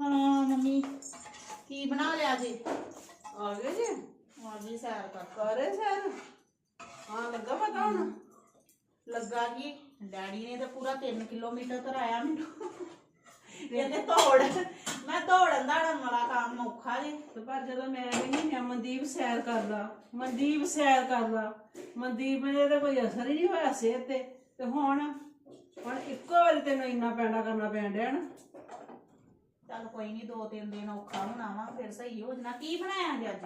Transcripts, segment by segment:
ਹਾਂ ਮੰਮੀ ਕੀ ਬਣਾ ਲਿਆ ਜੀ ਆ ਗਏ ਜੀ ਹਾਂਜੀ ਸੈਰ ਕਰ ਕਰੇ ਸਰ ਹਾਂ ਲੱਗਾ ਪਤਾ ਹੁਣ ਲੱਗਾ ਜੀ ਡੈਡੀ ਨੇ ਤਾਂ ਪੂਰਾ 3 ਕਿਲੋਮੀਟਰ ਕਰਾਇਆ ਮੈਨੂੰ ਇਹਨੇ ਦੌੜ ਮੈਂ ਦੌੜਨ ਦਾੜਨ ਵਾਲਾ ਕੰਮ ਔਖਾ ਜੀ। ਤੇ ਪਰ ਜਦੋਂ ਮੈਂ ਕਹਿੰਦੀ ਹਾਂ ਮਨਦੀਪ ਸੈਰ ਕਰਦਾ। ਮਨਦੀਪ ਸੈਰ ਕਰਦਾ। ਮਨਦੀਪ ਨੇ ਤਾਂ ਕੋਈ ਅਸਰ ਹੀ ਨਹੀਂ ਹੋਇਆ ਸਿਹਤ ਤੇ। ਤੇ ਹੁਣ ਹੁਣ ਇੱਕੋ ਵਾਰੀ ਤੈਨੂੰ ਇੰਨਾ ਪੈਂਡਾ ਕਰਨਾ ਪੈਣ ਡਿਆ ਨਾ। ਚੱਲ ਕੋਈ ਨਹੀਂ ਦੋ ਤਿੰਨ ਦਿਨ ਔਖਾ ਹੋਣਾ ਵਾ ਫਿਰ ਸਹੀ ਹੋ ਜਾਣਾ। ਕੀ ਬਣਾਇਆ ਜੀ ਅੱਜ?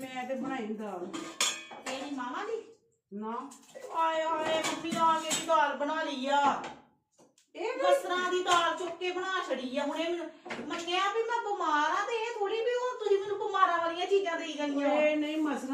ਮੈਂ ਤੇ ਬਣਾਈ ਦਾਲ। ਤੇਰੀ ਮਾਵਾ ਦੀ? ਨਾ। ਆਏ ਹਾਏ ਮੰਮੀ ਆ ਕੇ ਦੀ ਦਾਲ ਬਣਾ ਲਈ ਆ। ਇਹ ਮਸਰਾਂ ਦੀ ਦਾਲ ਚੁੱਕ ਕੇ ਬਣਾ ਛੜੀ ਆ ਹੁਣੇ ਮੈਨੂੰ ਮੰਨਿਆ ਵੀ ਮੈਂ ਬਿਮਾਰ ਆ ਤੇ ਇਹ ਥੋੜੀ ਵੀ ਹੁਣ ਤੁਸੀਂ ਮੈਨੂੰ ਬਿਮਾਰਾਂ ਵਾਲੀਆਂ ਚੀਜ਼ਾਂ ਦੇਈ ਗਈਆਂ ਓਏ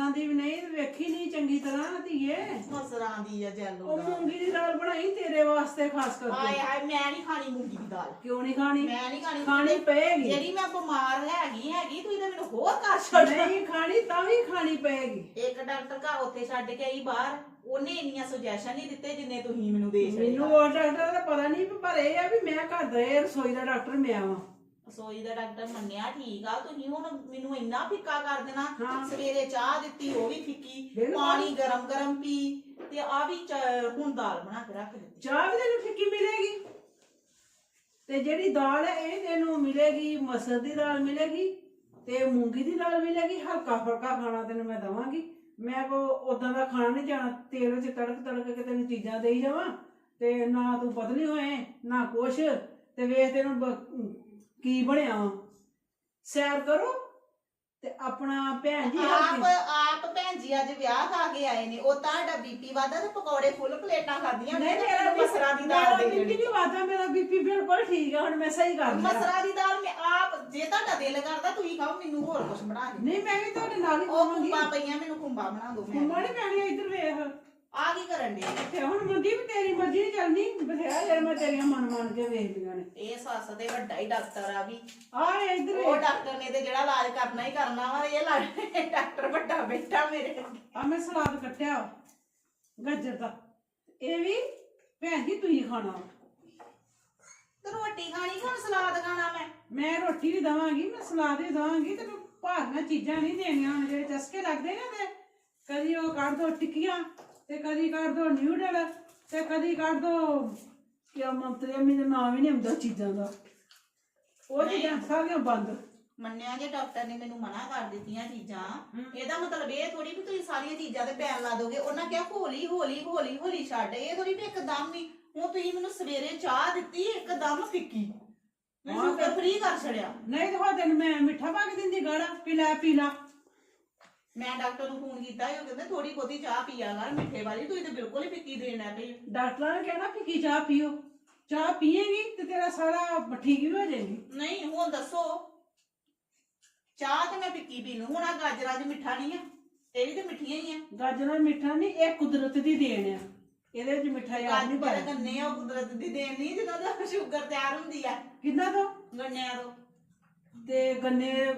ਨਹੀਂ ਮਸਰਾਂ ਦੀ ਵੀ ਨਹੀਂ ਵੇਖੀ ਨਹੀਂ ਚੰਗੀ ਤਰ੍ਹਾਂ ਧੀਏ। ਮਸਰਾਂ ਦੀ ਆ ਜੈਲੋ ਉਹ ਦਾ ਮੂੰਗੀ ਦੀ ਦਾਲ ਬਣਾਈ ਤੇਰੇ ਵਾਸਤੇ ਖਾਸ ਆਏ ਕਰਕੇ। ਹਾਏ ਮੈਂ ਨਹੀਂ ਖਾਣੀ ਮੂੰਗੀ ਦੀ ਦਾਲ। ਕਿਉਂ ਨਹੀਂ ਖਾਣੀ? ਮੈਂ ਨਹੀਂ ਖਾਣੀ। ਖਾਣੀ ਪਏਗੀ। ਜਿਹੜੀ ਮੈਂ ਬਿਮਾਰ ਹੈਗੀ ਹੈਗੀ ਤੁਸੀਂ ਤਾਂ ਮੈਨੂੰ ਹੋਰ ਕਰ ਛੱਡ। ਨਹੀਂ ਖਾਣੀ ਤਾਂ ਵੀ ਖਾਣੀ ਪਏਗੀ। ਇੱਕ ਡਾਕਟਰ ਘਰ ਉੱਥੇ ਛੱਡ ਕੇ ਆਈ ਬਾਹਰ ਉਹਨੇ ਇੰਨੀਆਂ ਸੁਜੈਸ਼ਨ ਨਹੀਂ ਦਿੱਤੇ ਜਿੰਨੇ ਤੁਸੀਂ ਮੈਨੂੰ ਦੇ ਛੱਡੇ ਮੈਨੂੰ ਉਹ ਡਾਕਟਰ ਦਾ ਪਤਾ ਨਹੀਂ ਪਰ ਇਹ ਆ ਵੀ ਮੈਂ ਘਰ ਦਾ ਇਹ ਰਸੋਈ ਦਾ ਡਾਕਟਰ ਮੈਂ ਵਾਂ। ਰਸੋਈ ਦਾ ਡਾਕਟਰ ਮੰਨਿਆ ਠੀਕ ਆ ਤੁਸੀਂ ਹੁਣ ਮੈਨੂੰ ਇੰਨਾ ਫਿੱਕਾ ਕਰ ਦੇਣਾ ਹਾਂ। ਸਵੇਰੇ ਚਾਹ ਦਿੱਤੀ ਉਹ ਵੀ ਫਿੱਕੀ ਬਿਲਕੁਲ। ਪਾਣੀ ਗਰਮ ਗਰਮ ਪੀ ਤੇ ਆ ਵੀ ਚ- ਹੁਣ ਦਾਲ ਬਣਾ ਕੇ ਰੱਖ ਦਿੱਤੀ ਚਾਹ ਵੀ ਤੈਨੂੰ ਫਿੱਕੀ ਮਿਲੇਗੀ ਤੇ ਜਿਹੜੀ ਦਾਲ ਹੈ ਇਹ ਤੈਨੂੰ ਮਿਲੇਗੀ ਮਸਰ ਦੀ ਦਾਲ ਮਿਲੇਗੀ ਤੇ ਮੂੰਗੀ ਦੀ ਦਾਲ ਮਿਲੇਗੀ ਹਲਕਾ ਫੁਲਕਾ ਖਾਣਾ ਤੈਨੂੰ ਮੈਂ ਦਵਾਂਗੀ ਮੈਂ ਕੋ ਉਦਾਂ ਦਾ ਖਾਣਾ ਨਹੀਂ ਜਾਣਾ ਤੇਲ ਵਿੱਚ ਤੜਕ ਤੜਕ ਕੇ ਤੈਨੂੰ ਚੀਜ਼ਾਂ ਦੇਈ ਜਾਵਾਂ ਤੇ ਨਾ ਤੂੰ ਪਤਲੀ ਹੋਏ ਨਾ ਕੁਛ ਤੇ ਵੇਖ ਤੈਨੂੰ ਬ- ਕੀ ਬਣਿਆ? ਵਾ ਸੈਰ ਕਰੋ ਤੇ ਆਪਣਾ ਭੈਣ ਜੀ ਆਪ ਆਪ ਭੈਣ ਜੀ ਅੱਜ ਵਿਆਹ ਖਾ ਕੇ ਆਏ ਨੇ। ਉਹ ਤੁਹਾਡਾ ਬੀਪੀ ਵਾਦਾ ਤੇ ਪਕੌੜੇ ਫੁੱਲ ਪਲੇਟਾਂ ਖਾਧੀਆਂ ਨਹੀਂ ਨੇ ਮੇਰਾ ਮਸਰਾਂ ਦੀ ਦਾਲ ਦੇ ਬੀਪੀ ਨਹੀਂ ਵਾਦਾ ਮੇਰਾ ਬੀਪੀ ਬਿਲਕੁਲ ਠੀਕ ਆ ਹੁਣ ਮੈਂ ਸਹੀ ਕਰ ਲਿਆ। ਮਸਰਾਂ ਦੀ ਦਾਲ ਮੈਂ ਆਪ ਜੇ ਤੁਹਾਡਾ ਦਿਲ ਕਰਦਾ ਤੁਸੀਂ ਖਾਓ ਮੈਨੂੰ ਹੋਰ ਕੁਝ ਬਣਾ ਕੇ ਨਹੀਂ ਮੈਂ ਵੀ ਤੁਹਾਡੇ ਨਾਲ ਹੀ ਉਹ ਖਾਵਾਂਗੀ। ਖੁੰਬਾ ਪਈਆਂ ਮੈਨੂੰ ਖੁੰਬਾ ਬਣਾ ਦਿਓ ਮੈਂ ਕੁੰਮਾ ਨਹੀਂ ਪੈਣੀ ਇੱਧਰ ਵੇਖ। ਆ ਕੀ ਕਰਨ ਦੇ ਤੇ ਹੁਣ ਮਨਦੀਪ ਤੇਰੀ ਮਰਜ਼ੀ ਨਹੀਂ ਚੱਲਣੀ ਬਥੇਰਾ ਯਾਰ ਮੈਂ ਤੇਰੀਆਂ ਮਨ ਮਨ ਕੇ ਵੇਖਦੀਆਂ ਨੇ। ਇਹ ਸੱਸ ਦੇ ਵੱਡਾ ਹੀ ਡਾਕਟਰ ਆ ਵੀ। ਆ ਇੱਧਰ ਉਹ ਵੇਖ ਡਾਕਟਰ ਨੇ ਤੇ ਜਿਹੜਾ ਇਲਾਜ ਕਰਨਾ ਹੀ ਕਰਨਾ ਵਾ ਇਹ ਲਾ- ਡਾਕਟਰ ਵੱਡਾ ਬੈਠਾ ਮੇਰੇ ਅੱਗੇ। ਆ ਮੈਂ ਸਲਾਦ ਕੱਟਿਆ ਗਾਜਰ ਦਾ। ਇਹ ਵੀ ਭੈਣ ਜੀ ਤੁਸੀਂ ਖਾਣਾ। ਤੇ ਰੋਟੀ ਖਾਣੀ ਸਲਾਦ ਖਾਣਾ ਮੈਂ? ਮੈਂ ਰੋਟੀ ਵੀ ਦਵਾਂਗੀ ਮੈਂ ਸਲਾਦ ਵੀ ਦਵਾਂਗੀ ਭਾਰੀਆਂ ਚੀਜ਼ਾਂ ਨਹੀਂ ਦੇਣੀਆਂ ਜਿਹੜੇ ਚਸਕੇ ਲੱਗਦੇ ਨੇ ਤੇ ਕਦੀ ਉਹ ਕੱਢ ਦੋ ਟਿੱਕੀਆਂ। ਤੇ ਕਦੀ ਕੱਢ ਦੋ ਨਿਊਡਲ ਤੇ ਕਦੀ ਕੱਢ ਦੋ। ਕੀ ਮੰਤਰੀ ਅੰਮੀ ਦਾ ਨਾਮ ਹੀ ਨਹੀਂ ਹੁੰਦਾ ਚੀਜ਼ਾਂ ਦਾ। ਉਹ ਚੀਜ਼ਾਂ ਸਾਰੀਆਂ ਬੰਦ। ਮੰਨਿਆ ਜੇ ਡਾਕਟਰ ਨੇ ਮੈਨੂੰ ਮਨਾ ਕਰ ਦਿੱਤੀਆਂ ਚੀਜ਼ਾਂ ਇਹਦਾ ਮਤਲਬ ਇਹ ਥੋੜੀ ਵੀ ਤੁਸੀਂ ਸਾਰੀਆਂ ਚੀਜ਼ਾਂ ਤੇ ਬੈਨ ਲਾ ਦੋਗੇ। ਉਹਨਾਂ ਕਿਹਾ ਹੌਲੀ ਹੌਲੀ ਹੌਲੀ ਹੌਲੀ ਛੱਡ। ਇਹ ਥੋੜੀ ਵੀ ਇੱਕਦਮ ਹੀ ਹੁਣ ਤੁਸੀਂ ਮੈਨੂੰ ਸਵੇਰੇ ਚਾਹ ਦਿੱਤੀ ਇੱਕਦਮ ਫਿੱਕੀ। ਮੈਂ ਸ਼ੂਗਰ ਫ੍ਰੀ ਕਰ ਛੜਿਆ ਨਹੀਂ ਤਾਂ ਤੈਨੂੰ ਮੈਂ ਮਿੱਠਾ ਪਾ ਕੇ ਦਿੰਦੀ ਗਾੜਾ ਪੀ ਲੈ ਪੀ ਲਾ। ਮੈਂ ਡਾਕਟਰ ਨੂੰ ਫੋਨ ਕੀਤਾ ਉਹ ਕਹਿੰਦੇ ਥੋੜੀ ਬਹੁਤੀ ਚਾਹ ਪੀਆ ਕਰ ਮਿੱਠੇ ਵਾਲੀ ਤੁਸੀਂ ਤੇ ਬਿਲਕੁਲ ਹੀ ਫਿੱਕੀ ਦੇਣਾ ਪਈ ਡਾਕਟਰਾਂ ਨੇ ਕਹਿਣਾ ਵੀ ਕੀ ਚਾਹ ਪੀਓ। ਚਾਹ ਪੀਏਗੀ ਤੇ ਤੇਰਾ ਸਾਰਾ ਠੀਕ ਵੀ ਹੋ ਜਾਏਗੀ। ਨਹੀਂ ਹੁਣ ਦੱਸੋ। ਚਾਹ ਤੇ ਮੈਂ ਫਿੱਕੀ ਪੀ ਲੂੰ ਹੁਣ ਆ ਗਾਜਰਾਂ 'ਚ ਮਿੱਠਾ ਨਹੀਂ ਆ ਇਹ ਵੀ ਤੇ ਮਿੱਠੀਆਂ ਹੀ ਆ। ਗਾਜਰਾਂ ਮਿੱਠਾ ਨਹੀਂ ਇਹ ਕੁਦਰਤ ਦੀ ਦੇਣ ਆ। ਇਹਦੇ ਵਿੱਚ ਮਿੱਠਾ ਯਾਦ ਨਹੀਂ ਗਾਜਰ ਪਾਇਆ। ਗੰਨੇ ਆ ਉਹ ਕੁਦਰਤ ਦੀ ਦੇਣ ਨਹੀਂ ਜਦੋਂ ਦਾ ਸ਼ੂਗਰ ਤਿਆਰ ਹੁੰਦੀ ਆ। ਕਿੰਨਾ ਤੋਂ? ਗੰਨਿਆਂ ਤੋਂ। ਤੇ ਗੰਨੇ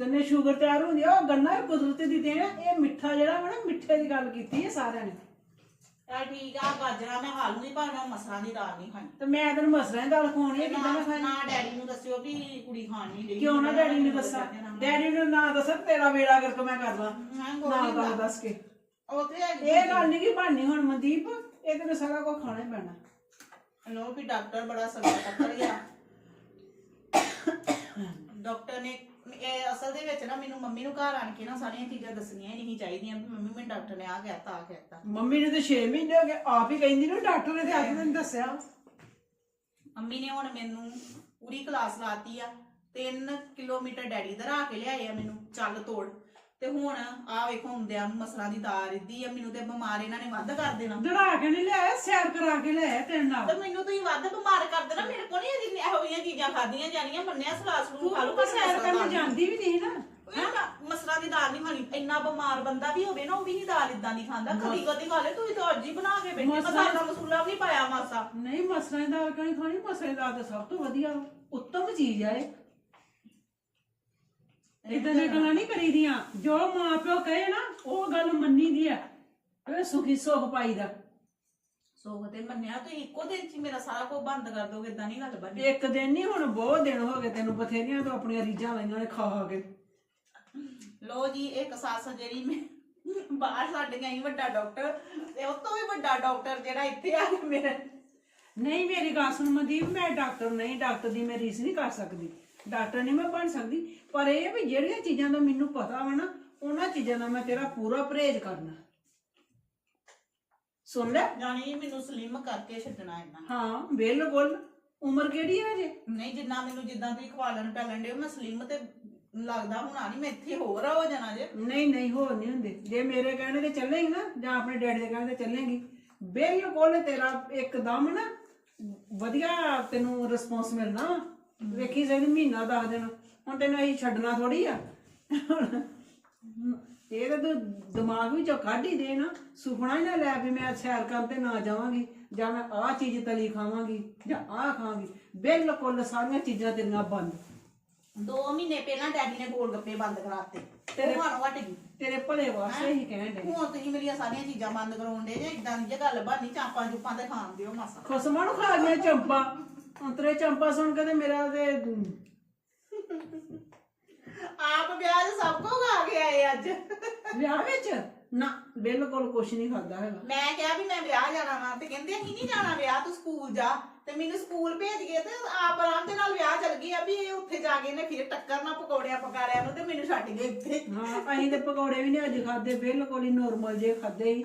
ਗੰਨੇ ਸ਼ੂਗਰ ਤਿਆਰ ਹੁੰਦੀ ਆ ਉਹ ਗੰਨਾ ਕੁਦਰਤ ਦੀ ਦੇਣ ਆ। ਇਹ ਮਿੱਠਾ ਜਿਹੜਾ ਵਾ ਨਾ ਮਿੱਠੇ ਦੀ ਗੱਲ ਕੀਤੀ ਹੈ ਸਾਰਿਆਂ ਨੇ। ਚਲ ਠੀਕ ਆ ਗਾਜਰਾਂ ਮੈਂ ਹਾਲ ਨਹੀਂ ਪਾਣਾ ਮਸਰਾਂ ਦੀ ਦਾਲ ਨਹੀਂ ਖਾਣੀ। ਤੇ ਮੈਂ ਤੈਨੂੰ ਮਸਰਾਂ ਦੀ ਦਾਲ ਖਵਾਉਣੀ ਹੈ ਨਾ ਕਿਦਾਂ ਮੈਂ ਖਾਣੀ? ਨਾ ਡੈਡੀ ਨੂੰ ਦੱਸਿਓ ਵੀ ਕੁੜੀ ਖਾਣ ਨਹੀਂ ਡਈ ਕਿਉਂ ਨਾ ਡੈਡੀ ਨੂੰ ਦੱਸਾਂ? ਡੈਡੀ ਨੂੰ ਨਾ ਦੱਸਾਂ ਤੇਰਾ ਵੇੜਾ ਕਰਕੇ ਮੈਂ ਕਰ ਲਾਂ। ਮੈਂ ਨਾ ਗੋਲੀ ਗੱਲ ਦੱਸ ਕੇ। ਉੱਥੇ ਹੈਗੀ ਇਹ ਗੱਲ ਨਹੀਂ ਕਿ ਬਣਨੀ ਹੁਣ ਮਨਦੀਪ ਇਹ ਤੈਨੂੰ ਸਾਰਾ ਕੁਝ ਖਾਣਾ ਹੀ ਪੈਣਾ। ਲੋ ਵੀ ਡਾਕਟਰ ਬੜਾ ਸਗਾ ਟੱਕਰ ਗਿਆ ਡਾਕਟਰ ਨੇ ਇਹ ਅਸਲ ਦੇ ਵਿੱਚ ਨਾ ਮੈਨੂੰ ਮੰਮੀ ਨੂੰ ਘਰ ਆਣ ਕੇ ਨਾ ਸਾਰੀਆਂ ਚੀਜ਼ਾਂ ਦੱਸਣੀਆਂ ਹੀ ਨਹੀਂ ਚਾਹੀਦੀਆਂ ਵੀ ਮੰਮੀ ਮੈਨੂੰ ਡਾਕਟਰ ਨੇ ਆ ਕਹਿਤਾ ਆ ਕਹਿਤਾ। ਮੰਮੀ ਨੇ ਤੇ 6 ਮਹੀਨੇ ਹੋ ਗਏ ਆਪ ਹੀ ਕਹਿੰਦੀ ਨਾ ਡਾਕਟਰ ਨੇ ਤੇ ਅੱਜ ਮੈਨੂੰ ਦੱਸਿਆ। ਮੰਮੀ ਨੇ ਹੁਣ ਮੈਨੂੰ ਪੂਰੀ ਕਲਾਸ ਲਾਤੀ ਆ 3 ਕਿਲੋਮੀਟਰ ਡੈਡੀ ਦਾ ਰਾਹ ਕੇ ਲਿਆਏ ਆ ਮੈਨੂੰ ਚੱਲ ਤੋੜ। ਤੇ ਹੁਣ ਆ ਵੇਖੋ ਹੁੰਦਿਆਂ ਨੂੰ ਮਸਲਾਂ ਦੀ ਦਾਲ ਇੱਦੀ ਆ ਮੈਨੂੰ ਤੇ ਬਿਮਾਰ ਇਹਨਾਂ ਨੇ ਵੱਧ ਕਰ ਦੇਣਾ। ਦੜਾ ਕੇ ਨਹੀਂ ਲਿਆਇਆ ਸੈਰ ਕਰਾ ਕੇ ਲਿਆਇਆ ਤੇਰੇ ਨਾਲ। ਤੇ ਮੈਨੂੰ ਤੁਸੀਂ ਵੱਧ ਬਿਮਾਰ ਕਰ ਦੇਣਾ ਮੇਰੇ ਕੋਲ ਨਹੀਂ ਇਹੋ ਜਿਹੀਆਂ ਚੀਜ਼ਾਂ ਖਾਧੀਆਂ ਜਾਣੀਆਂ ਮੰਨਿਆ ਸਲਾਸ ਨੂੰ ਖਾ ਲੂ ਤੂੰ ਤਾਂ ਸੈਰ ਕਰਨ ਜਾਂਦੀ ਵੀ ਨਹੀਂ ਨਾ। ਮਸਲਾ ਦੀ ਦਾਲ ਨਹੀਂ ਖਾਣੀ ਇੰਨਾ ਬਿਮਾਰ ਬੰਦਾ ਵੀ ਹੋਵੇ ਨਾ ਉਹ ਵੀ ਨਹੀਂ ਦਾਲ ਇਦਾਂ ਦੀ ਖਾਂਦਾ ਕਦੀ ਕਦੀ ਖਾ ਲੈ ਤੂੰ ਤਾਂ ਅੱਜ ਹੀ ਬਣਾ ਕੇ ਬੈਠੀ ਮਸਾਲਾ- ਮਸਾਲਾ ਮਸੂਲਾ ਵੀ ਨਹੀਂ ਪਾਇਆ ਮਾਸਾ। ਨਹੀਂ ਮਸਰਾਂ ਦੀ ਦਾਲ ਕਣੀ ਖਾਣੀ? ਮਸਰਾਂ ਦੀ ਦਾਲ ਤਾਂ ਸਭ ਤੋਂ ਵਧੀਆ। ਉੱਤਮ ਚੀਜ਼ ਆ ਇਹ। ਇਦਾਂ ਦੀਆਂ ਗੱਲਾਂ ਨਹੀਂ ਕਰੀਦੀਆਂ। ਜੋ ਮਾਂ ਪਿਓ ਕਹੇ ਨਾ ਉਹ ਗੱਲ ਮੰਨੀ ਦੀ ਆ। ਇਹ ਸੁਖੀ ਸੁਖ ਪਾਈਦਾ ਸੋ ਤੇ ਮੰਨਿਆ ਤੁਸੀਂ ਇੱਕੋ ਦਿਨ ਚ ਹੀ ਮੇਰਾ ਸਾਰਾ ਕੁਝ ਬੰਦ ਕਰ ਦੋਗੇ ਇਦਾਂ ਨਹੀਂ ਗੱਲ ਬਣਨੀ ਇੱਕ ਦਿਨ ਨਹੀਂ ਹੁਣ ਬਹੁਤ ਦਿਨ ਹੋ ਗਏ ਤੈਨੂੰ ਬਥੇਰੀਆਂ ਤੋਂ ਆਪਣੀਆਂ ਰੀਝਾਂ ਲਾਈਆਂ ਨੇ ਖਾ ਖਾ ਕੇ। ਲੋ ਜੀ ਇੱਕ ਸੱਸ ਜਿਹੜੀ ਮੈਂ ਬਾਹਰ ਛੱਡ ਗਈ ਵੱਡਾ ਡਾਕਟਰ ਤੇ ਉਸ ਤੋਂ ਵੀ ਵੱਡਾ ਡਾਕਟਰ ਜਿਹੜਾ ਇੱਥੇ ਆ ਕੇ ਮੇਰੇ ਨਹੀਂ ਮੇਰੀ ਗੱਲ ਸੁਣ ਮਨਦੀਪ ਮੈਂ ਡਾਕਟਰ ਨਹੀਂ ਡਾਕਟਰ ਦੀ ਮੈਂ ਰੀਸ ਨਹੀਂ ਕਰ ਸਕਦੀ। ਡਾਕਟਰ ਨਹੀਂ ਮੈਂ ਬਣ ਸਕਦੀ। ਪਰ ਇਹ ਵੀ ਜਿਹੜੀਆਂ ਚੀਜ਼ਾਂ ਦਾ ਮੈਨੂੰ ਪਤਾ ਵਾ ਨਾ ਉਹਨਾਂ ਚੀਜ਼ਾਂ ਦਾ ਮੈਂ ਤੇਰਾ ਪੂਰਾ ਪਰਹੇਜ਼ ਕਰਨਾ। ਸੁਣ ਲੈ। ਜਾਣੀ ਮੈਨੂੰ ਸਲਿਮ ਕਰਕੇ ਛੱਡਣਾ ਇਹਨਾਂ ਹਾਂ ਬਿਲਕੁਲ। ਉਮਰ ਕਿਹੜੀ ਹੈ ਅਜੇ ਨਹੀਂ ਜਿੰਨਾ ਮੈਨੂੰ ਜਿੱਦਾਂ ਤੁਸੀਂ ਖਵਾਲਣ ਪੈਲਣ ਦੇ ਮੈਂ ਸਲਿਮ ਤੇ ਲੱਗਦਾ ਹੋਣਾ ਨਹੀਂ ਮੈਂ ਇੱਥੇ ਹੋਰ ਹੋ ਜਾਣਾ ਜੇ। ਨਹੀਂ ਨਹੀਂ ਹੋਰ ਨਹੀਂ ਹੁੰਦੇ। ਜੇ ਮੇਰੇ ਕਹਿਣੇ ਤੇ ਚੱਲੇਗੀ ਨਾ ਜਾਂ ਆਪਣੇ ਡੈਡੀ ਦੇ ਕਹਿਣੇ ਤੇ ਚੱਲੇਗੀ ਬਿਲਕੁਲ ਤੇਰਾ ਇੱਕਦਮ ਨਾ ਵਧੀਆ ਤੈਨੂੰ ਰਿਸਪੌਂਸ ਮਿਲਣਾ। ਵਾ। ਵੇਖੀ ਸਹੀ ਮਹੀਨਾ ਦੱਸ ਦੇਣਾ ਹੁਣ ਤੈਨੂੰ ਅਸੀਂ ਛੱਡਣਾ ਥੋੜੀ ਆ। ਇਹ ਤਾਂ ਤੂੰ ਦਿਮਾਗ ਵਿੱਚੋਂ ਕੱਢ ਹੀ ਦੇ ਨਾ। ਸੁਪਨਾ ਹੀ ਨਾ ਲੈ ਵੀ ਮੈਂ ਸੈਰ ਕਰਨ ਤੇ ਨਾ ਜਾਵਾਂਗੀ ਜਾਂ ਮੈਂ ਆਹ ਚੀਜ਼ ਤਲੀ ਖਾਵਾਂਗੀ ਜਾਂ ਆਹ ਖਾਵਾਂਗੀ। ਬਿਲਕੁਲ ਸਾਰੀਆਂ ਚੀਜ਼ਾਂ ਤੇਰੀਆਂ ਬੰਦ। ਦੋ ਮਹੀਨੇ ਪਹਿਲਾਂ ਡੈਡੀ ਨੇ ਗੋਲ ਗੱਪੇ ਬੰਦ ਕਰਾਤੇ। ਤੇਰੇ- ਹੁਣ ਹਟ ਗਈ। ਤੇਰੇ ਭਲੇ ਵਾਸਤੇ ਹੀ ਕਹਿਣ ਦੇ ਹੁਣ ਤੁਸੀਂ ਮੇਰੀਆਂ ਸਾਰੀਆਂ ਚੀਜ਼ਾਂ ਬੰਦ ਕਰਾਉਣ ਦੇ ਜੇ ਇਦਾਂ ਦੀ ਗੱਲ ਬਾਨੀ ਚਾਪਾਂ ਚੁੱਪਾਂ ਤੇ ਖਾਣ ਦਿਓ ਮਾਸਾ। ਖਸਮਾਂ ਨੂੰ ਖਾ ਗਿਆ ਚੰਪਾ। ਅੰਤਰੇ ਚੰਪਾ ਸੁਣ ਕੇ ਤੇ ਮੇਰਾ ਤੇ ਆਪ ਵਿਆਹ 'ਚ ਸਭ ਕੁਝ ਖਾ ਕੇ ਆਏ ਅੱਜ। ਵਿਆਹ ਵਿੱਚ? ਨਾ ਬਿਲਕੁਲ ਕੁਛ ਨਹੀਂ ਖਾਦਾ ਹੈਗਾ। ਮੈਂ ਕਿਹਾ ਵੀ ਮੈਂ ਵਿਆਹ ਜਾਣਾ ਵਾ ਤੇ ਕਹਿੰਦੇ ਅਸੀਂ ਨਹੀਂ ਜਾਣਾ ਵਿਆਹ ਤੂੰ ਸਕੂਲ ਜਾ। ਤੇ ਮੈਨੂੰ ਸਕੂਲ ਭੇਜ ਗਏ ਤੇ ਆਪ ਆਰਾਮ ਦੇ ਨਾਲ ਵਿਆਹ ਚੱਲ ਗਈ ਆ ਵੀ ਇਹ ਉੱਥੇ ਜਾ ਕੇ ਇਹਨੇ ਫਿਰ ਟੱਕਰ ਨਾ ਪਕੌੜਿਆਂ ਪਕਾੜਿਆਂ ਨੂੰ ਤੇ ਮੈਨੂੰ ਛੱਡ ਗਏ ਇੱਥੇ। ਹਾਂ ਅਸੀਂ ਤੇ ਪਕੌੜੇ ਵੀ ਨਹੀਂ ਅੱਜ ਖਾਦੇ ਬਿਲਕੁਲ ਹੀ ਨੋਰਮਲ ਜੇ ਖਾਦੇ ਹੀ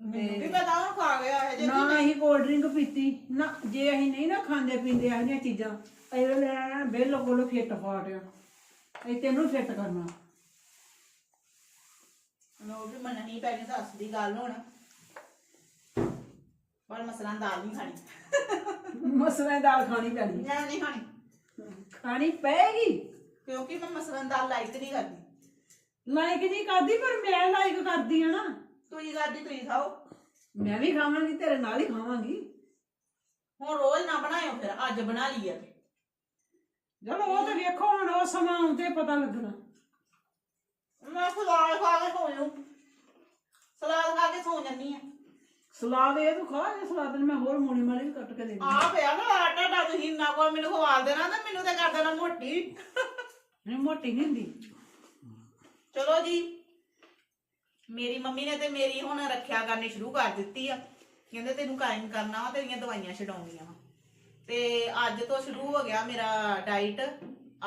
ਮੈਨੂੰ ਵੀ ਪਤਾ ਹੁਣ ਖਾ ਗਿਆ ਇਹ ਜੇ ਨਾ ਅਸੀਂ ਕੋਲਡ ਡਰਿੰਕ ਪੀਤੀ ਨਾ ਜੇ ਅਸੀਂ ਨਹੀਂ ਨਾ ਖਾਂਦੇ ਪੀਂਦੇ ਇਹੋ ਜਿਹੀਆਂ ਚੀਜ਼ਾਂ ਅਸੀਂ ਲੈ ਲੈਣਾ ਬਿਲਕੁਲ ਫਿੱਟ ਫਾਟ ਆ। ਅਸੀਂ ਤੈਨੂੰ ਫਿੱਟ ਕਰਨਾ। ਲੋ ਵੀ ਮਨ ਨਹੀਂ ਪੈਣੀ ਦੱਸ ਦੀ ਗੱਲ ਹੁਣ। ਪਰ ਮਸਲਾਂ ਦਾਲ ਨਹੀਂ ਖਾਣੀ। ਮਸਲੇ ਦਾਲ ਖਾਣੀ ਪੈਣੀ। ਮੈਂ ਨਹੀਂ ਖਾਣੀ। ਖਾਣੀ ਪਏਗੀ। ਕਿਉਂਕਿ ਮੈਂ ਮਸਲਾਂ ਦਾਲ ਲਾਈਕ ਨਹੀਂ ਕਰਦੀ। ਲਾਈਕ ਨਹੀਂ ਕਰਦੀ ਪਰ ਮੈਂ ਲਾਈਕ ਕਰਦੀ ਆ ਨਾ। ਤੁਸੀਂ ਕਰਦੀ ਤੁਸੀਂ ਖਾਓ। ਮੈਂ ਵੀ ਖਾਵਾਂਗੀ ਤੇਰੇ ਨਾਲ ਹੀ ਖਾਵਾਂਗੀ। ਹੁਣ ਰੋਜ਼ ਨਾ ਬਣਾਇਓ ਫਿਰ ਅੱਜ ਬਣਾ ਲਈ ਆ। ਚਲੋ ਉਹ ਤੇ ਵੇਖੋ ਹੁਣ ਉਹ ਸਮਾਂ ਆਉਂਦੇ ਪਤਾ ਲੱਗਣਾ। ਮੈਂ ਸਲਾਦ ਖਾ ਕੇ ਸੌਂ ਜੂ ਸਲਾਦ ਖਾ ਕੇ ਸੌਂ ਜੰਨੀ ਆ। ਸਲਾਦ ਇਹ ਤੂੰ ਖਾ ਇਹ ਸਲਾਦ ਨੂੰ ਮੈਂ ਹੋਰ ਮੂਣੀ ਮਾਲੀ ਵੀ ਕੱਟ ਕੇ ਦੇ ਆ ਪਿਆ ਨਾ ਆਟਾ ਦਾ ਤੁਸੀਂ ਇੰਨਾ ਕੋ ਮੈਨੂੰ ਖਵਾ ਦੇਣਾ ਤੇ ਮੈਨੂੰ ਤੇ ਕਰ ਦੇਣਾ ਮੋਟੀ। ਨਹੀਂ ਮੋਟੀ ਨਹੀਂ ਹੁੰਦੀ। ਚਲੋ ਜੀ। ਮੇਰੀ ਮੰਮੀ ਨੇ ਤੇ ਮੇਰੀ ਹੁਣ ਰੱਖਿਆ ਕਰਨੀ ਸ਼ੁਰੂ ਕਰ ਦਿੱਤੀ ਆ। ਕਹਿੰਦੇ ਤੈਨੂੰ ਕਾਇਮ ਕਰਨਾ ਵਾ, ਤੇਰੀਆਂ ਦਵਾਈਆਂ ਛਡਾਉਣੀਆਂ ਵਾ। ਤੇ ਅੱਜ ਤੋਂ ਸ਼ੁਰੂ ਹੋ ਗਿਆ ਮੇਰਾ ਡਾਈਟ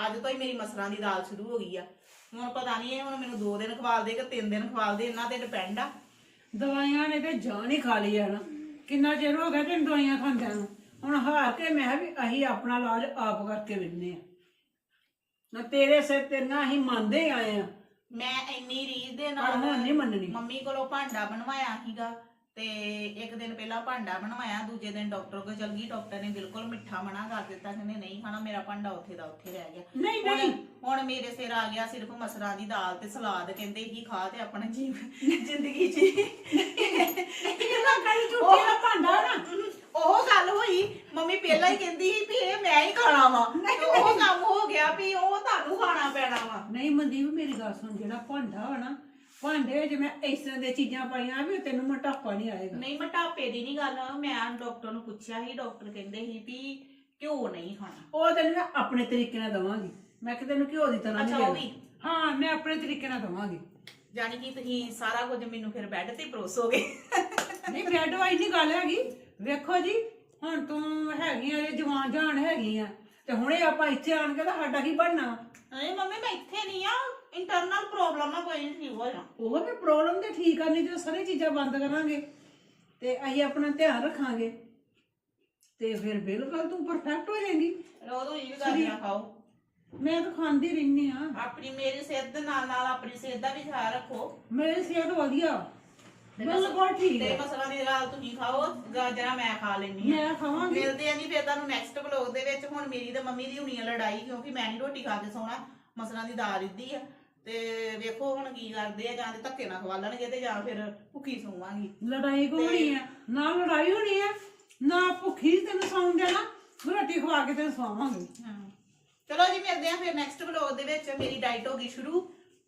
ਅੱਜ ਤੋਂ ਹੀ ਮੇਰੀ ਮਸਰਾਂ ਦੀ ਦਾਲ ਸ਼ੁਰੂ ਹੋ ਗਈ ਆ। ਹੁਣ ਪਤਾ ਨਹੀਂ ਇਹ ਹੁਣ ਮੈਨੂੰ 2 ਦਿਨ ਖਵਾਲਦੇ ਕਿ 3 ਦਿਨ ਖਵਾਲਦੇ ਇਹਨਾਂ ਤੇ ਡਿਪੈਂਡ ਆ। ਦਵਾਈਆਂ ਨੇ ਤੇ ਜਾਨ ਹੀ ਖਾ ਲਈ ਹੈ ਨਾ। ਕਿੰਨਾ ਚਿਰ ਹੋ ਗਿਆ ਤੈਨੂੰ ਦਵਾਈਆਂ ਖਾਂਦਿਆਂ ਨੂੰ? ਹੁਣ ਹਾਰ ਕੇ ਮੈਂ ਕਿਹਾ ਵੀ ਅਸੀਂ ਆਪਣਾ ਇਲਾਜ ਆਪ ਕਰਕੇ ਵਿੰਨੇ ਆ। ਨਾ ਤੇਰੇ ਸਿਰ ਤੇਰੀਆਂ ਅਸੀਂ ਮੰਨਦੇ ਆਏ ਆ। ਮੈਂ ਇੰਨੀ ਰੀਝ ਦੇ ਪਰ ਨਾਲ ਹੁਣ ਨਹੀਂ ਮੰਨਣੀ। ਮੰਮੀ ਕੋਲੋਂ ਭਾਂਡਾ ਬਣਵਾਇਆ ਸੀਗਾ ਤੇ ਇੱਕ ਦਿਨ ਪਹਿਲਾਂ ਭਾਂਡਾ ਬਣਵਾਇਆ ਦੂਜੇ ਦਿਨ ਡਾਕਟਰ ਕੋਲ ਚਲ ਗਈ ਡਾਕਟਰ ਨੇ ਬਿਲਕੁਲ ਮਿੱਠਾ ਮਨਾ ਕਰ ਦਿੱਤਾ ਕਹਿੰਦੇ ਨਹੀਂ ਖਾਣਾ ਮੇਰਾ ਭਾਂਡਾ ਉੱਥੇ ਦਾ ਉੱਥੇ ਰਹਿ ਗਿਆ। ਨਹੀਂ ਨਹੀਂ। ਹੁਣ ਮੇਰੇ ਸਿਰ ਆ ਗਿਆ ਸਿਰਫ ਮਸਰਾਂ ਦੀ ਦਾਲ ਤੇ ਸਲਾਦ ਕਹਿੰਦੇ ਹੀ ਖਾ ਤੇ ਆਪਣਾ ਜੀਵ ਜ਼ਿੰਦਗੀ ਕਈ ਝੂਠੀ ਦਾ ਭਾਂਡਾ ਨਾ ਉਹ ਗੱਲ ਹੋਈ ਮੰਮੀ ਪਹਿਲਾਂ ਹੀ ਕਹਿੰਦੀ ਸੀ ਵੀ ਇਹ ਮੈਂ ਹੀ ਖਾਣਾ ਵਾ ਤੇ ਉਹ ਕੰਮ ਹੋ ਗਿਆ ਵੀ ਉਹ ਤੁਹਾਨੂੰ ਖਾਣਾ ਪੈਣਾ ਵਾ ਨਹੀਂ ਮਨਦੀਪ ਮੇਰੀ ਗੱਲ ਸੁਣ ਜਿਹੜਾ ਭਾਂਡਾ ਵਾ ਨਾ ਭਾਂਡੇ ਵਿੱਚ ਮੈਂ ਇਸ ਤਰ੍ਹਾਂ ਦੀਆਂ ਚੀਜ਼ਾਂ ਪਾਈਆਂ ਵੀ ਤੈਨੂੰ ਮੋਟਾਪਾ ਨਹੀਂ ਆਏਗਾ। ਨਹੀਂ ਮੋਟਾਪੇ ਦੀ ਨਹੀਂ ਗੱਲ ਮੈਂ ਡਾਕਟਰ ਨੂੰ ਪੁੱਛਿਆ ਸੀ ਡਾਕਟਰ ਕਹਿੰਦੇ ਸੀ ਵੀ ਘਿਓ ਨਹੀਂ ਖਾਣਾ। ਉਹ ਤੈਨੂੰ ਮੈਂ ਆਪਣੇ ਤਰੀਕੇ ਨਾਲ ਦਵਾਂਗੀ। ਮੈਂ ਕਿ ਤੈਨੂੰ ਘਿਓ ਦੀ ਤਰ੍ਹਾਂ ਨਹੀਂ ਅੱਛਾ, ਉਹ ਦੇਣਾ। ਵੀ। ਹਾਂ ਮੈਂ ਆਪਣੇ ਤਰੀਕੇ ਨਾਲ ਦਵਾਂਗੀ। ਜਾਨੀ ਕਿ ਤੁਸੀਂ ਸਾਰਾ ਕੁਝ ਮੈਨੂੰ ਫਿਰ ਬੈੱਡ ਤੇ ਪਰੋਸੋਗੇ। ਨਹੀਂ ਬ੍ਰੈਡ ਵਾਈ ਨਹੀਂ ਗੱਲ ਹੈਗੀ। ਵੇਖੋ ਜੀ ਹੁਣ ਤੂੰ ਹੈਗੀ ਆ ਇਹ ਜਵਾਨ ਜਾਨ ਹੈਗੀ ਆ ਤੇ ਹੁਣੇ ਆਪਾਂ ਇੱਥੇ ਆਣ ਕੇ ਤਾਂ ਸਾਡਾ ਕੀ ਬਣਨਾ? ਨਹੀਂ ਮੰਮੀ ਮੈਂ ਇੱਥੇ ਨਹੀਂ ਆ। ਇੰਟਰਨਲ ਪ੍ਰੋਬਲਮ ਆ ਕੋਈ ਨਹੀਂ ਹੋ ਜਾਣਾ। ਉਹ ਵੀ ਪ੍ਰੋਬਲਮ ਤੇ ਠੀਕ ਕਰਨੀ ਤੇ ਸਾਰੀ ਚੀਜ਼ਾਂ ਬੰਦ ਕਰਾਂਗੇ। ਤੇ ਅਸੀਂ ਆਪਣਾ ਧਿਆਨ ਰੱਖਾਂਗੇ। ਤੇ ਫਿਰ ਬਿਲਕੁਲ ਤੂੰ ਪਰਫੈਕਟ ਹੋ ਜਾਏਂਗੀ। ਰੋਜ਼ ਹੀ ਵੀ ਗਾਜਰਾਂ ਖਾਓ। ਮੈਂ ਤਾਂ ਖਾਂਦੀ ਰਹਿੰਦੀ ਆ। ਆਪਣੀ ਮੇਰੀ ਸਿਹਤ ਦੇ ਨਾਲ ਨਾਲ ਆਪਣੀ ਸਿਹਤ ਦਾ ਵੀ ਖਿਆਲ ਰੱਖੋ। ਮੇਰੀ ਸਿਹਤ ਵਧੀਆ। ਬਿਲਕੁਲ ਠੀਕ ਤੇ ਹੈ ਮਸਲਾਂ ਦੀ ਦਾਲ ਤੁਸੀਂ ਖਾਓ ਗਾਜਰਾਂ ਮੈਂ ਖਾ ਲੈਣੀ ਆ। ਮੈਂ ਖਾਵਾਂਗੀ। ਮਿਲਦੇ ਆ ਜੀ ਫਿਰ ਤੁਹਾਨੂੰ ਨੈਕਸਟ ਵਲੋਗ ਦੇ ਵਿੱਚ। ਹੁਣ ਮੇਰੀ ਤੇ ਮੰਮੀ ਦੀ ਹੋਣੀ ਆ ਲੜਾਈ ਕਿਉਂਕਿ ਮੈਂ ਨਹੀਂ ਰੋਟੀ ਖਾ ਕੇ ਸੌਣਾ। ਮਸਲਾਂ ਦੀ ਦਾਲ ਇੱਦੀ ਆ। ਤੇ ਵੇਖੋ ਹੁਣ ਕੀ ਕਰਦੇ ਆ ਜਾਂ ਤੇ ਧੱਕੇ ਨਾਲ ਖਵਾ ਲੈਣਗੇ ਤੇ ਜਾਂ ਫਿਰ ਭੁੱਖੀ ਸੌਵਾਂਗੀ। ਲੜਾਈ ਕੋ ਹੋਣੀ ਆ? ਨਾ ਲੜਾਈ ਹੋਣੀ ਆ ਨਾ ਭੁੱਖੀ ਤੈਨੂੰ ਸੌਣ ਦੇਣਾ ਰੋਟੀ ਖਵਾ ਕੇ ਤੈਨੂੰ ਸਵਾਵਾਂਗੇ ਚਲੋ ਜੀ ਮਿਲਦੇ ਆ ਫਿਰ ਨੈਕਸਟ ਵਲੋਗ ਦੇ ਵਿੱਚ। ਮੇਰੀ ਡਾਈਟ ਹੋ ਗਈ ਸ਼ੁਰੂ।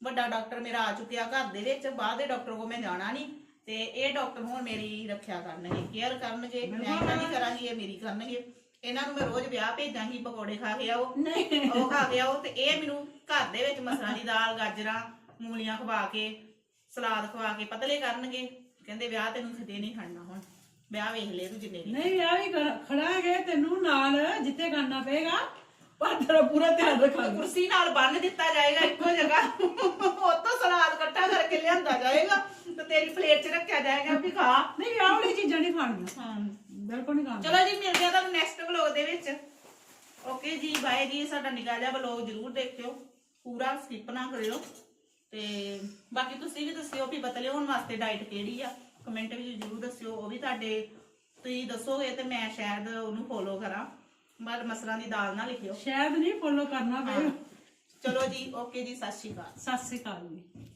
ਵੱਡਾ ਡਾਕਟਰ ਮੇਰਾ ਆ ਚੁੱਕਿਆ ਘਰ ਦੇ ਵਿੱਚ। ਬਾਹਰ ਦੇ ਡਾਕਟਰ ਕੋਲ ਮੈਂ ਜਾਣਾ ਨਹੀਂ। ਤੇ ਇਹ ਡਾਕਟਰ ਹੁਣ ਮੇਰੀ ਰੱਖਿਆ ਕਰਨਗੇ ਕੇਅਰ ਕਰਨਗੇ। ਮੈਂ ਇਹਨਾਂ ਦੀ ਕਰਾਂਗੀ ਇਹ ਮੇਰੀ ਕਰਨਗੇ। ਇਹਨਾਂ ਨੂੰ ਮੈਂ ਰੋਜ਼ ਵਿਆਹ ਭੇਜਾਂਗੀ ਪਕੌੜੇ ਖਾ ਕੇ ਆਓ। ਨਹੀਂ। ਉਹ ਖਾ ਕੇ ਆਓ ਤੇ ਇਹ ਮੈਨੂੰ ਘਰ ਦੇ ਵਿੱਚ ਮਸਰਾਂ ਦੀ ਦਾਲ ਗਾਜਰਾਂ ਮੂਲੀਆਂ ਖਵਾ ਕੇ ਸਲਾਦ ਖਵਾ ਕੇ ਪਤਲੇ ਕਰਨਗੇ। ਕਹਿੰਦੇ ਵਿਆਹ ਤੈਨੂੰ ਖਦੇ ਨਹੀਂ ਖੜਨਾ ਹੁਣ। ਵਿਆਹ ਵੇਖ ਲੈ ਤੂੰ ਜਿੰਨੇ ਵੀ ਨਹੀਂ ਆ ਵੀ ਕਰ- ਖੜਾਂਗੇ ਤੈਨੂੰ ਨਾਲ ਜਿੱਥੇ ਕਰਨਾ ਪਏਗਾ ਪਰ ਤੇਰਾ ਪੂਰਾ ਧਿਆਨ ਰੱਖਾਂਗੇ ਕੁਰਸੀ ਨਾਲ ਬੰਨ ਦਿੱਤਾ ਜਾਏਗਾ ਇੱਕੋ ਜਗ੍ਹਾ। ਉੱਤੋਂ ਸਲਾਦ ਇਕੱਠਾ ਕਰਕੇ ਲਿਆਂਦਾ ਜਾਏਗਾ ਤੇ ਤੇਰੀ ਪਲੇਟ 'ਚ ਰੱਖਿਆ ਜਾਏਗਾ ਵੀ ਖਾ। ਨਹੀਂ ਆਹ ਵਾਲੀ ਚੀਜ਼ਾਂ ਨਹੀਂ ਖਾਣੀਆਂ। ਹਾਂ। ਬਿਲਕੁਲ ਨਹੀਂ ਖਾਣੀਆਂ ਚਲੋ ਜੀ ਮਿਲਦੇ ਆ ਤੁਹਾਨੂੰ ਨੈਕਸਟ ਵਲੌਗ ਦੇ ਵਿੱਚ। ਓਕੇ ਜੀ ਬਾਏ ਜੀ ਸਾਡਾ ਨਿੱਕਾ ਜਿਹਾ ਵਲੌਗ ਜ਼ਰੂਰ ਦੇਖਿਓ। ਪੂਰਾ ਸਕਿਪ ਨਾ ਕਰਿਓ। ਤੇ ਬਾਕੀ ਤੁਸੀਂ ਵੀ ਦੱਸਿਓ ਵੀ ਪਤਲੇ ਹੋਣ ਵਾਸਤੇ ਡਾਈਟ ਕਿਹੜੀ ਆ। ਕਮੈਂਟ ਵਿੱਚ ਜ਼ਰੂਰ ਦੱਸਿਓ। ਉਹ ਵੀ ਤੁਹਾਡੇ ਤੁਸੀਂ ਦੱਸੋਗੇ ਤੇ ਮੈਂ ਸ਼ਾਇਦ ਉਹਨੂੰ ਫੋਲੋ ਕਰਾਂ। ਪਰ ਮਸਰਾਂ ਦੀ ਦਾਲ ਨਾ ਲਿਖਿਓ। ਸ਼ਾਇਦ ਨਹੀਂ ਫੋਲੋ ਕਰਨਾ ਪਏਗਾ ਚਲੋ ਜੀ ਓਕੇ ਜੀ ਸਤਿ ਸ਼੍ਰੀ ਅਕਾਲ। ਸਤਿ ਸ੍ਰੀ ਅਕਾਲ ਜੀ।